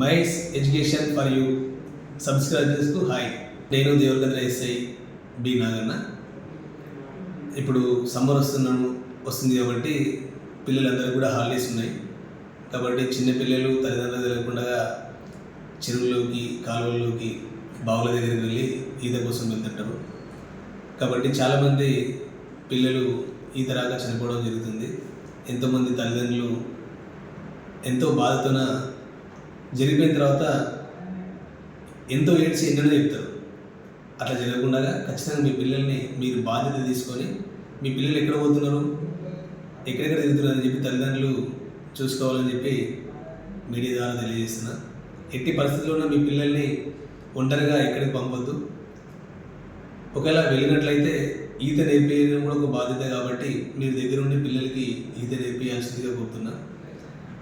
Mice education for you. సబ్స్క్రైబర్స్కు hi నేను Devarakadra SI B Naganna. ఇప్పుడు సమ్మర్ వస్తున్నాను వస్తుంది కాబట్టి పిల్లలందరూ కూడా హాలిడేస్ ఉన్నాయి. కాబట్టి చిన్నపిల్లలు తల్లిదండ్రులు తెలియకుండా చెరువుల్లోకి కాలువల్లోకి బావుల దగ్గరికి వెళ్ళి ఈత కోసం వెళ్తుంటారు. కాబట్టి చాలామంది పిల్లలు ఈత రాక చనిపోవడం జరుగుతుంది. ఎంతోమంది తల్లిదండ్రులు ఎంతో బాధతోన జరిగిపోయిన తర్వాత ఎంతో ఏడ్చి ఎన్నడూ చెప్తారు. అట్లా జరగకుండా ఖచ్చితంగా మీ పిల్లల్ని మీరు బాధ్యత తీసుకొని మీ పిల్లలు ఎక్కడ పోతున్నారు? ఎక్కడెక్కడ తిరుగుతున్నారు అని చెప్పి తల్లిదండ్రులు చూసుకోవాలని చెప్పి మీడియా ద్వారా తెలియజేస్తున్నా. ఎట్టి పరిస్థితుల్లోనూ మీ పిల్లల్ని ఒంటరిగా ఎక్కడికి పంపొద్దు. ఒకవేళ వెళ్ళినట్లయితే ఈత నేర్పించడం కూడా ఒక బాధ్యత కాబట్టి మీరు దగ్గర ఉండి పిల్లలకి ఈత నేర్పించాల్సిందిగా కోరుతున్నా.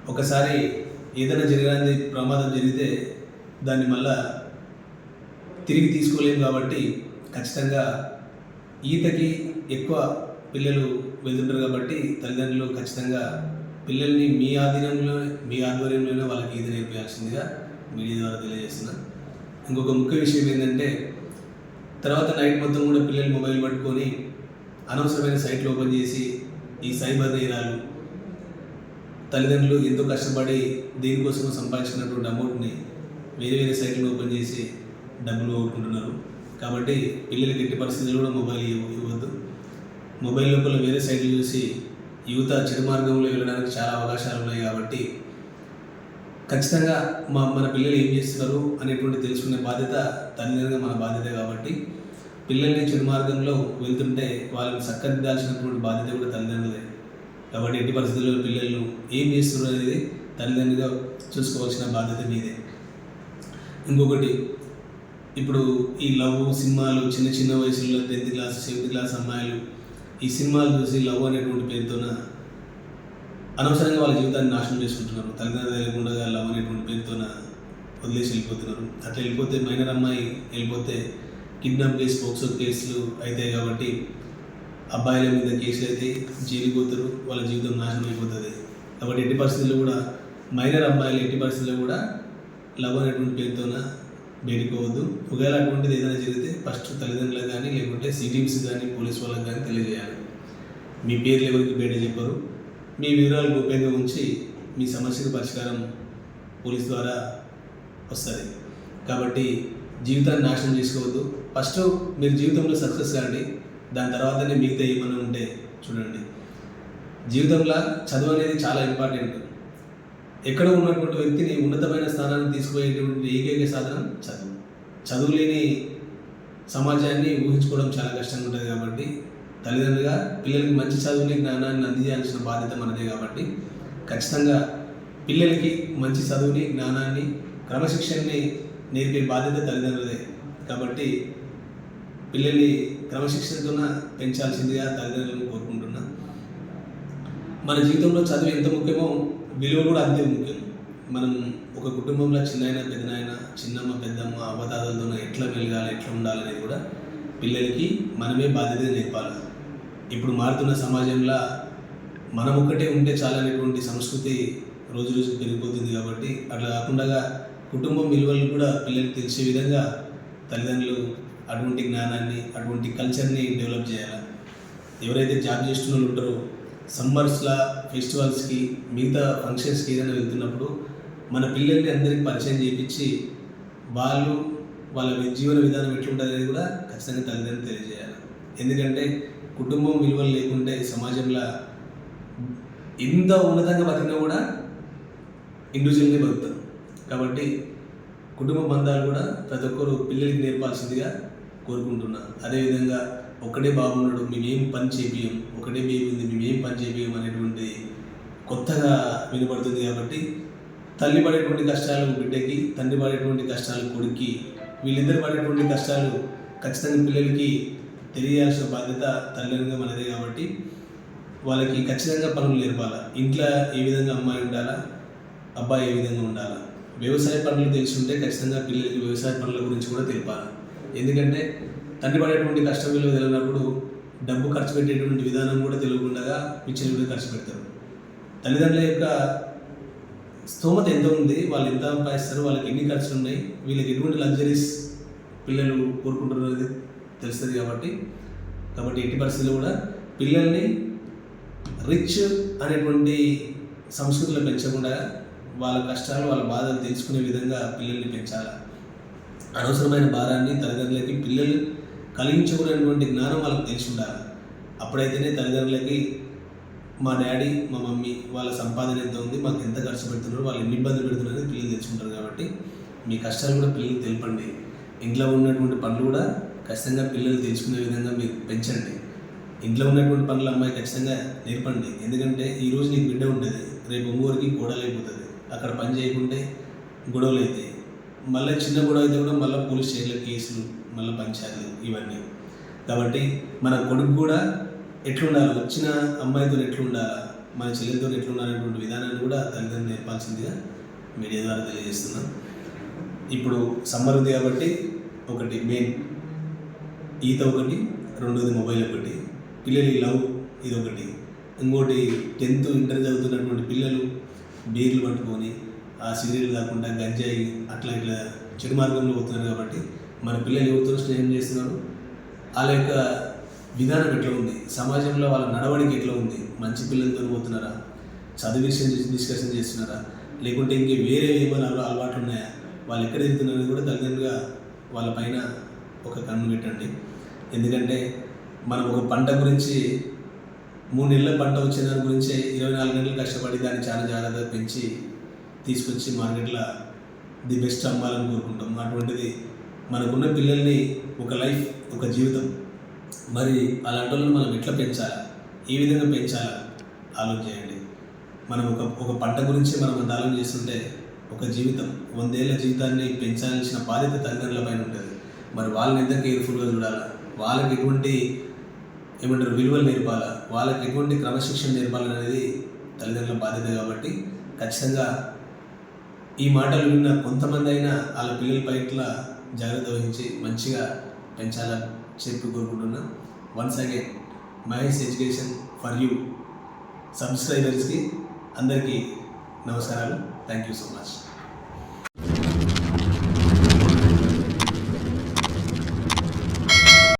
ఒకసారి ఏదైనా జరగడానికి ప్రమాదం జరిగితే దాన్ని మళ్ళా తిరిగి తీసుకోలేము కాబట్టి ఖచ్చితంగా ఈతకి ఎక్కువ పిల్లలు వెళ్తుంటారు కాబట్టి తల్లిదండ్రులు ఖచ్చితంగా పిల్లల్ని మీ ఆధీనంలో మీ ఆధ్వర్యంలోనే వాళ్ళకి ఈత నేర్పించాల్సిందిగా మీడియా ద్వారా తెలియజేస్తున్నా. ఇంకొక ముఖ్య విషయం ఏంటంటే తర్వాత నైట్ మొత్తం కూడా పిల్లలు మొబైల్ పట్టుకొని అనవసరమైన సైట్లు ఓపెన్ చేసి ఈ సైబర్ నేరాలు తల్లిదండ్రులు ఎంతో కష్టపడి దీనికోసం సంపాదించినటువంటి అమౌంట్ని వేరే వేరే సైట్లు ఓపెన్ చేసి డబ్బులు పోగొట్టుకుంటున్నారు కాబట్టి పిల్లలకి ఎట్టి పరిస్థితుల్లో కూడా మొబైల్ ఇవ్వద్దు. మొబైల్ లోపల వేరే సైట్లు చూసి యువత చెడు మార్గంలో వెళ్ళడానికి చాలా అవకాశాలు ఉన్నాయి కాబట్టి ఖచ్చితంగా మా మన పిల్లలు ఏం చేస్తున్నారు అనేటువంటి తెలుసుకునే బాధ్యత తల్లిదండ్రులుగా మన బాధ్యత కాబట్టి పిల్లల్ని చెడు మార్గంలో వెళ్తుంటే వాళ్ళని చక్కదిద్దాల్సినటువంటి బాధ్యత కూడా తల్లిదండ్రులే కాబట్టి ఎట్టి పరిస్థితుల్లో పిల్లలు ఏం చేస్తున్నారు అనేది తల్లిదండ్రులుగా చూసుకోవాల్సిన బాధ్యత మీదే. ఇంకొకటి ఇప్పుడు ఈ లవ్ సినిమాలు చిన్న చిన్న వయసులో టెన్త్ క్లాస్ సెవెంత్ క్లాస్ అమ్మాయిలు ఈ సినిమాలు చూసి లవ్ అనేటువంటి పేరుతోన అనవసరంగా వాళ్ళ జీవితాన్ని నాశనం చేసుకుంటున్నారు. తల్లిదండ్రులు లేకుండా లవ్ అనేటువంటి పేరుతోన వదిలేసి వెళ్ళిపోతున్నారు. అట్లా వెళ్ళిపోతే మైనర్ అమ్మాయి వెళ్ళిపోతే కిడ్నాప్ కేసు పోక్సో కేసులు అవుతాయి కాబట్టి అబ్బాయిల మీద కేసులు అయితే జైలు పోతారు వాళ్ళ జీవితం నాశనం అయిపోతుంది. కాబట్టి ఎట్టి పరిస్థితుల్లో కూడా మైనర్ అబ్బాయిలు ఎట్టి పరిస్థితుల్లో కూడా లవ్ అనేటువంటి పేరుతోన బయటిపోవద్దు ఒకవేళ అటువంటిది ఏదైనా జరిగితే ఫస్ట్ తల్లిదండ్రులకు కానీ లేకుంటే సిటీమ్స్ కానీ పోలీస్ వాళ్ళకి కానీ తెలియజేయాలి. మీ పేర్లు ఎవరికి బయట చెప్పరు. మీ వివరాలు గోప్యంగా ఉంచి మీ సమస్యకు పరిష్కారం పోలీస్ ద్వారా వస్తుంది. కాబట్టి జీవితాన్ని నాశనం చేసుకోవద్దు. ఫస్ట్ మీరు జీవితంలో సక్సెస్ కాండి. దాని తర్వాతనే మిగతా ఏమైనా ఉంటే చూడండి. జీవితంలో చదువు అనేది చాలా ఇంపార్టెంట్. ఎక్కడ ఉన్నటువంటి వ్యక్తిని ఉన్నతమైన స్థానాన్ని తీసుకుపోయేటువంటి ఏకైక సాధనం చదువు. చదువు లేని సమాజాన్ని ఊహించుకోవడం చాలా కష్టంగా ఉంటుంది కాబట్టి తల్లిదండ్రులుగా పిల్లలకి మంచి చదువుని జ్ఞానాన్ని అందించాల్సిన బాధ్యత మనదే కాబట్టి ఖచ్చితంగా పిల్లలకి మంచి చదువుని జ్ఞానాన్ని క్రమశిక్షణని నేర్పే బాధ్యత తల్లిదండ్రులదే. కాబట్టి పిల్లల్ని క్రమశిక్షణతోన పెంచాల్సిందిగా తల్లిదండ్రులను కోరుకుంటున్నా. మన జీవితంలో చదువు ఎంత ముఖ్యమో విలువ కూడా అంతే ముఖ్యం. మనం ఒక కుటుంబంలో చిన్నాయన పెద్దనాయన చిన్నమ్మ పెద్దమ్మ అవతాదాలతో ఎట్లా మెలగాలి ఎట్లా ఉండాలి అనేది కూడా పిల్లలకి మనమే బాధ్యత నేర్పాలి. ఇప్పుడు మారుతున్న సమాజంలో మనం ఒక్కటే ఉంటే చాలనేటువంటి సంస్కృతి రోజు రోజు పెరిగిపోతుంది కాబట్టి అట్లా కాకుండా కుటుంబం విలువలు కూడా పిల్లలకు తెలిసే విధంగా తల్లిదండ్రులు అటువంటి జ్ఞానాన్ని అటువంటి కల్చర్ని డెవలప్ చేయాలి? ఎవరైతే జాబ్ చేస్తున్న వాళ్ళు ఉంటారో సమ్మర్స్లా ఫెస్టివల్స్కి మిగతా ఫంక్షన్స్కి ఏదైనా వెళ్తున్నప్పుడు మన పిల్లల్ని అందరికీ పరిచయం చేయించి వాళ్ళు వాళ్ళ జీవన విధానం ఎట్లుంటుంది అనేది కూడా ఖచ్చితంగా తల్లిదండ్రులు తెలియజేయాలి? ఎందుకంటే కుటుంబం విలువలు లేకుంటే సమాజంలో ఎంత ఉన్నతంగా బతికినా కూడా ఇండివిజువల్గా బతుకుతాం. కాబట్టి కుటుంబ బంధాలు కూడా ప్రతి ఒక్కరు పిల్లలకి నేర్పాల్సిందిగా కోరుకుంటున్నా. అదేవిధంగా ఒకటే బాగున్నాడు మేమేం పని చేపియం ఒకటే బేబీ ఉంది మేమేం పని చేపియం అనేటువంటి కొత్తగా వినపడుతుంది కాబట్టి తల్లి పడేటువంటి కష్టాలు బిడ్డకి తండ్రి పడేటువంటి కష్టాలు కొడుక్కి వీళ్ళిద్దరు పడేటువంటి కష్టాలు ఖచ్చితంగా పిల్లలకి తెలియాల్సిన బాధ్యత తల్లిదండ్రులుగా మనదే కాబట్టి వాళ్ళకి ఖచ్చితంగా పనులు నేర్పాలా. ఇంట్లో ఏ విధంగా అమ్మాయి ఉండాలా అబ్బాయి ఏ విధంగా ఉండాలా. వ్యవసాయ పనులు తెలుసుంటే ఖచ్చితంగా పిల్లలకి వ్యవసాయ పనుల గురించి కూడా తెలిపాలి. ఎందుకంటే తండ్రి పడేటువంటి కష్టం విలువ తెలియనప్పుడు డబ్బు ఖర్చు పెట్టేటువంటి విధానం కూడా తెలియకుండా విచ్చలవిడిగా ఖర్చు పెడతారు. తల్లిదండ్రుల యొక్క స్తోమత ఎంత ఉంది? వాళ్ళు ఎంత సంపాదిస్తారు వాళ్ళకి ఎన్ని ఖర్చులు ఉన్నాయి వీళ్ళకి ఎటువంటి లగ్జరీస్ పిల్లలు కోరుకుంటున్నారు అనేది తెలుస్తుంది కాబట్టి కాబట్టి ఎట్టి పరిస్థితుల్లో కూడా పిల్లల్ని రిచ్ అనేటువంటి సంస్కృతిలో పెంచకుండా వాళ్ళ కష్టాలు వాళ్ళ బాధలు తెలుసుకునే విధంగా పిల్లల్ని పెంచాలి? అనవసరమైన భారాన్ని తల్లిదండ్రులకి పిల్లలు కలిగించకూడనటువంటి జ్ఞానం వాళ్ళకి తెలిసి ఉండాలి. అప్పుడైతేనే తల్లిదండ్రులకి మా డాడీ మా మమ్మీ వాళ్ళ సంపాదన ఎంత ఉంది మాకు ఎంత ఖర్చు పెడుతున్నారు వాళ్ళు ఎన్ని ఇబ్బంది పెడుతున్నారు పిల్లలు తెలుసుకుంటారు కాబట్టి మీ కష్టాలు కూడా పిల్లలు తెలపండి. ఇంట్లో ఉన్నటువంటి పనులు కూడా ఖచ్చితంగా పిల్లలు తెలుసుకునే విధంగా మీరు పెంచండి. ఇంట్లో ఉన్నటువంటి పనులు అమ్మాయి ఖచ్చితంగా నేర్పండి. ఎందుకంటే ఈ రోజు నీకు బిడ్డ ఉంటుంది రేపు ఒంగోరికి గొడవలు అయిపోతుంది అక్కడ పని చేయకుంటే గొడవలు అవుతాయి. మళ్ళీ చిన్న గొడవ అయితే కూడా మళ్ళీ పోలీస్ స్టేషన్లో కేసులు మళ్ళీ పంచాయతీలు ఇవన్నీ. కాబట్టి మన కొడుకు కూడా ఎట్లుండాలి? వచ్చిన అమ్మాయితో ఎట్లుండాలా? మన చెల్లెలతో ఎట్లుండాలనేటువంటి విధానాన్ని కూడా తల్లిదండ్రులు నేర్పాల్సిందిగా మీడియా ద్వారా తెలియజేస్తున్నాం. ఇప్పుడు సమ్మర్ ఉంది కాబట్టి ఒకటి మెయిన్ ఈత ఒకటి రెండోది మొబైల్ ఒకటి పిల్లలు లవ్ ఇది ఒకటి. ఇంకోటి టెన్త్ ఇంటర్ చదువుతున్నటువంటి పిల్లలు బీర్లు పట్టుకొని ఆ సిగరెట్లు కాకుండా గంజాయి అట్లా ఇట్లా చెడు మార్గంలో పోతున్నారు కాబట్టి మన పిల్లలు ఎవరితో స్నేహం చేస్తున్నారు? వాళ్ళ యొక్క విధానం ఎట్లా ఉంది? సమాజంలో వాళ్ళ నడవడికి ఎట్లా ఉంది? మంచి పిల్లలతో పోతున్నారా చదువు విషయం డిస్కషన్ చేస్తున్నారా? లేకుంటే ఇంకే వేరే ఏమైనా అలవాట్లు ఉన్నాయా? వాళ్ళు ఎక్కడ తిరుగుతున్నారని కూడా తల్లిదండ్రులుగా వాళ్ళ పైన ఒక కన్ను పెట్టండి. ఎందుకంటే మనం ఒక పంట గురించి మూడు నెలల పంట వచ్చే దాని గురించి ఇరవై నాలుగు గంటలు కష్టపడి దాన్ని చాలా జాగ్రత్తగా పెంచి తీసుకొచ్చి మార్కెట్లో ది బెస్ట్ అమ్మాలని కోరుకుంటాం. అటువంటిది మనకున్న పిల్లల్ని ఒక లైఫ్ ఒక జీవితం. మరి అలాంటి వాళ్ళని మనం ఎట్లా పెంచాలా? ఏ విధంగా పెంచాలా? ఆలోచన చేయండి మనం ఒక ఒక పంట గురించి మనం దానం చేస్తుంటే ఒక జీవితం వందేళ్ళ జీవితాన్ని పెంచాల్సిన బాధ్యత తల్లిదండ్రుల పైన ఉంటుంది. మరి వాళ్ళని ఎంత కేర్ఫుల్గా చూడాలా? వాళ్ళకి ఎటువంటి ఏమంటారు విలువలు నేర్పాలా? వాళ్ళకి ఎటువంటి క్రమశిక్షణ నేర్పాలనేది తల్లిదండ్రుల బాధ్యత కాబట్టి ఖచ్చితంగా ఈ మాటలు విన్న కొంతమంది అయినా వాళ్ళ పిల్లల పైట్ల జాగ్రత్త వహించి మంచిగా పెంచాలని చెప్పి కోరుకుంటున్నా. Once again Mahesh education for you సబ్స్క్రైబర్స్కి అందరికీ నమస్కారాలు. Thank you so much